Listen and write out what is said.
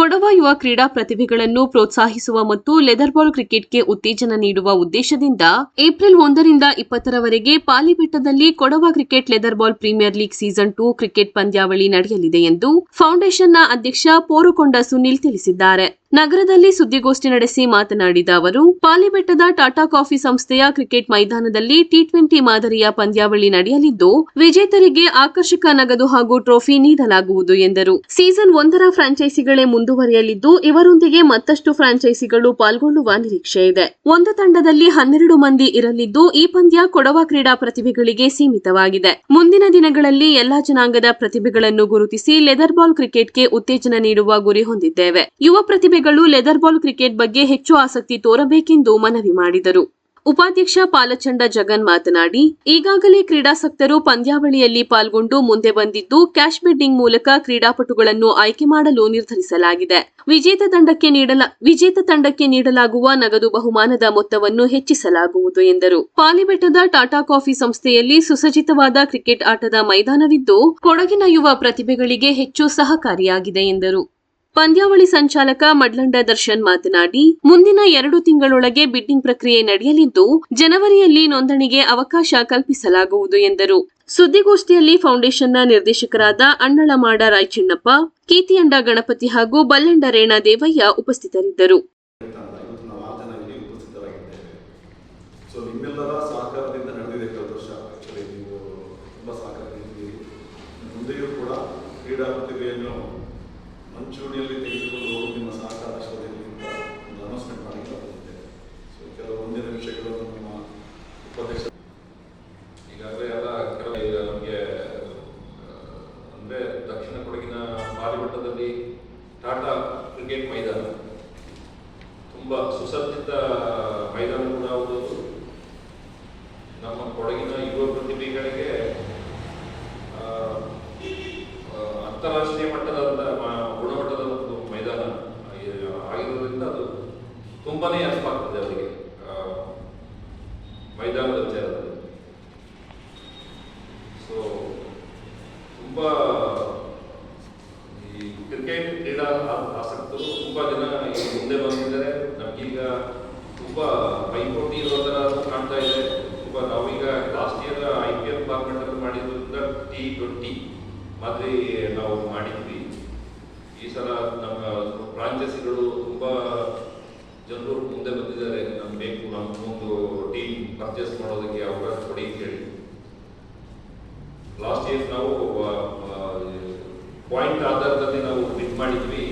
ಯುವ ಕ್ರೀಡಾ ಪ್ರತಿಭೆಗಳನ್ನು ಪ್ರೋತ್ಸಾಹಿಸುವ ಮತ್ತು ಲೆದರ್ ಬಾಲ್ ಕ್ರಿಕೆಟ್ಗೆ ಉತ್ತೇಜನ ನೀಡುವ ಉದ್ದೇಶದಿಂದ ಏಪ್ರಿಲ್ ಒಂದರಿಂದ ಇಪ್ಪತ್ತರವರೆಗೆ ಪಾಲಿಬೆಟ್ಟದಲ್ಲಿ Kodava cricket leather ball premier league season two cricket ಪಂದ್ಯಾವಳಿ ನಡೆಯಲಿದೆ ಎಂದು ಫೌಂಡೇಶನ್ನ ಅಧ್ಯಕ್ಷ ಪೋರುಕೊಂಡ ಸುನಿಲ್ ತಿಳಿಸಿದ್ದಾರೆ. ನಗರದಲ್ಲಿ ಸುದ್ದಿಗೋಷ್ಠಿ ನಡೆಸಿ ಮಾತನಾಡಿದ ಅವರು ಪಾಲಿಬೆಟ್ಟದ ಟಾಟಾ ಕಾಫಿ ಸಂಸ್ಥೆಯ ಕ್ರಿಕೆಟ್ ಮೈದಾನದಲ್ಲಿ ಟಿ ಟ್ವೆಂಟಿ ಮಾದರಿಯ ಪಂದ್ಯಾವಳಿ ನಡೆಯಲಿದ್ದು, ವಿಜೇತರಿಗೆ ಆಕರ್ಷಕ ನಗದು ಹಾಗೂ ಟ್ರೋಫಿ ನೀಡಲಾಗುವುದು ಎಂದರು. ಸೀಸನ್ ಒಂದರ ಫ್ರಾಂಚೈಸಿಗಳೇ ಮುಂದುವರಿಯಲಿದ್ದು, ಇವರೊಂದಿಗೆ ಮತ್ತಷ್ಟು ಫ್ರಾಂಚೈಸಿಗಳು ಪಾಲ್ಗೊಳ್ಳುವ ನಿರೀಕ್ಷೆ ಇದೆ. ಒಂದು ತಂಡದಲ್ಲಿ ಹನ್ನೆರಡು ಮಂದಿ ಇರಲಿದ್ದು, ಈ ಪಂದ್ಯ ಕೊಡವ ಕ್ರೀಡಾ ಪ್ರತಿಭೆಗಳಿಗೆ ಸೀಮಿತವಾಗಿದೆ. ಮುಂದಿನ ದಿನಗಳಲ್ಲಿ ಎಲ್ಲಾ ಜನಾಂಗದ ಪ್ರತಿಭೆಗಳನ್ನು ಗುರುತಿಸಿ, ಲೆದರ್ ಬಾಲ್ ಕ್ರಿಕೆಟ್ಗೆ ಉತ್ತೇಜನ ನೀಡುವ ಗುರಿ ಹೊಂದಿದ್ದೇವೆ. ಯುವ ಪ್ರತಿಭೆಗಳು ಲೆದರ್ ಬಾಲ್ ಕ್ರಿಕೆಟ್ ಬಗ್ಗೆ ಹೆಚ್ಚು ಆಸಕ್ತಿ ತೋರಬೇಕೆಂದು ಮನವಿ ಮಾಡಿದರು. ಉಪಾಧ್ಯಕ್ಷ ಪಾಲಚಂಡ ಜಗನ್ ಮಾತನಾಡಿ, ಈಗಾಗಲೇ ಕ್ರೀಡಾಸಕ್ತರು ಪಂದ್ಯಾವಳಿಯಲ್ಲಿ ಪಾಲ್ಗೊಂಡು ಮುಂದೆ ಬಂದಿದ್ದು, ಕ್ಯಾಶ್ ಬೆಡ್ಡಿಂಗ್ ಮೂಲಕ ಕ್ರೀಡಾಪಟುಗಳನ್ನು ಆಯ್ಕೆ ಮಾಡಲು ನಿರ್ಧರಿಸಲಾಗಿದೆ. ವಿಜೇತ ತಂಡಕ್ಕೆ ನೀಡಲ, ವಿಜೇತ ತಂಡಕ್ಕೆ ನೀಡಲಾಗುವ ನಗದು ಬಹುಮಾನದ ಮೊತ್ತವನ್ನು ಹೆಚ್ಚಿಸಲಾಗುವುದು ಎಂದರು. ಪಾಲಿಬೆಟ್ಟದ ಟಾಟಾ ಕಾಫಿ ಸಂಸ್ಥೆಯಲ್ಲಿ ಸುಸಜ್ಜಿತವಾದ ಕ್ರಿಕೆಟ್ ಆಟದ ಮೈದಾನವಿದ್ದು ಕೊಡಗಿನ ಯುವ ಪ್ರತಿಭೆಗಳಿಗೆ ಹೆಚ್ಚು ಸಹಕಾರಿಯಾಗಿದೆ ಎಂದರು. ಪಂದ್ಯಾವಳಿ ಸಂಚಾಲಕ ಮಡ್ಲಂಡ ದರ್ಶನ್ ಮಾತನಾಡಿ, ಮುಂದಿನ ಎರಡು ತಿಂಗಳೊಳಗೆ ಬಿಡ್ಡಿಂಗ್ ಪ್ರಕ್ರಿಯೆ ನಡೆಯಲಿದ್ದು, ಜನವರಿಯಲ್ಲಿ ನೋಂದಣಿಗೆ ಅವಕಾಶ ಕಲ್ಪಿಸಲಾಗುವುದು ಎಂದರು. ಸುದ್ದಿಗೋಷ್ಠಿಯಲ್ಲಿ ಫೌಂಡೇಶನ್ನ ನಿರ್ದೇಶಕರಾದ ಅಣ್ಣಳಮಾಡ ರಾಯಚಿಣ್ಣಪ್ಪ ಕೀತಿಯಂಡ ಗಣಪತಿ ಹಾಗೂ ಬಲ್ಲಂಡ ರೇಣಾ ದೇವಯ್ಯ ಉಪಸ್ಥಿತರಿದ್ದರು. ಕ್ರೀಡಾ ಪ್ರತಿಭೆಯನ್ನು ಮಂಚೂಣಿಯಲ್ಲಿ ತೆಗೆದುಕೊಂಡು ನಿಮ್ಮ ಸಹಕಾರ ಶೋಧೆಯಲ್ಲಿ ಅಂತ ಒಂದು ಅನೌನ್ಸ್ಮೆಂಟ್ ಮಾಡಲಿಕ್ಕೆ ಸೊ ಕೆಲವು ಮುಂದಿನ ವಿಷಯಗಳನ್ನು ನಮ್ಮ ಉಪದೇಶ ಈಗಾಗಲೇ ಎಲ್ಲ ಕೆಲವು ಈಗ ನಮಗೆ ಅಂದರೆ ದಕ್ಷಿಣ ಕೊಡಗಿನ ಪಾರಿಮಟ್ಟದಲ್ಲಿ ಟಾಟಾ ಕ್ರಿಕೆಟ್ ಮೈದಾನ. ತುಂಬ ಸುಸಜ್ಜಿತ ಮೈದಾನ ಕೂಡ ಹೌದು ನಮ್ಮ ಕೊಡಗಿನ ಯುವ ತುಂಬ, ಈ ಕ್ರಿಕೆಟ್ ಕ್ರೀಡಾ ಆಸಕ್ತರು ತುಂಬ ಜನ ಮುಂದೆ ಬಂದಿದ್ದಾರೆ. ನಮಗೀಗ ತುಂಬ ಪೈಪೋಟಿ ಇರೋ ಥರ ಕಾಣ್ತಾ ಇದೆ. ತುಂಬ ನಾವೀಗ last year I P L ಫಾರ್ಮೆಟಲ್ಲಿ ಮಾಡಿದ್ರಿಂದ ಟಿ ಟ್ವೆಂಟಿ ಮಾದರಿ ನಾವು ಮಾಡಿದ್ವಿ. ಈ ಸಲ ನಮ್ಮ ಫ್ರಾಂಚೈಸಿಗಳು ತುಂಬ ಜನರು ಮುಂದೆ ಬಂದಿದ್ದಾರೆ. ನಮ್ಗೆ ಬೇಕು ನಮ್ಮ ಒಂದು ಟೀಮ್ ಪರ್ಚೇಸ್ ಮಾಡೋದಕ್ಕೆ ಅವಕಾಶ ಕೊಡಿ ಅಂತ ಹೇಳಿ. ಲಾಸ್ಟ್ ಇಯರ್ ನಾವು ಪಾಯಿಂಟ್ ಆಧಾರದಲ್ಲಿ ನಾವು ಬಿಟ್ ಮಾಡಿದ್ವಿ.